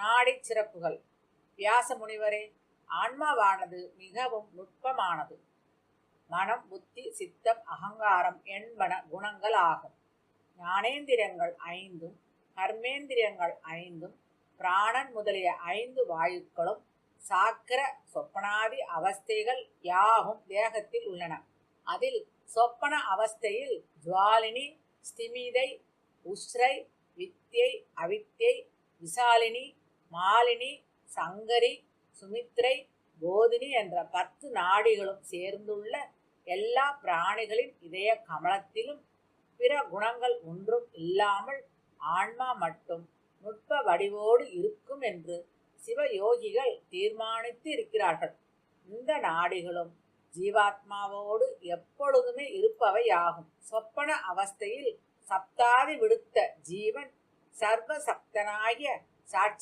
நாடி சிறப்புகள். வியாச முனிவரே ஆன்மாவானது மிகவும் நுட்பமானது. மனம் புத்தி சித்தம் அகங்காரம் என்பன குணங்கள் ஆகும். ஞானேந்திரியங்கள் ஐந்தும் கர்மேந்திரியங்கள் ஐந்தும் பிராணன் முதலிய ஐந்து வாயுக்களும் சாக்கிர சொப்பனாதி அவஸ்தைகள் யாகும் தேகத்தில் உள்ளன. அதில் சொப்பன அவஸ்தையில் ஜுவாலினி ஸ்திமிதை உஸ்ரை வித்தியை அவித்தியை விசாலினி மாலினி சங்கரி சுமித்ரை போதினி என்ற பத்து நாடிகளும் சேர்ந்துள்ள எல்லா பிராணிகளின் இதய கமலத்திலும் பிற குணங்கள் ஒன்றும் இல்லாமல் ஆன்மா மட்டும் நுட்ப வடிவோடு இருக்கும் என்று சிவயோகிகள் தீர்மானித்து இருக்கிறார்கள். இந்த நாடிகளும் ஜீவாத்மாவோடு எப்பொழுதுமே இருப்பவையாகும். சொப்பன அவஸ்தையில் சப்தாதி விடுத்த ஜீவன் சர்வசக்தனாகிய சாட்சி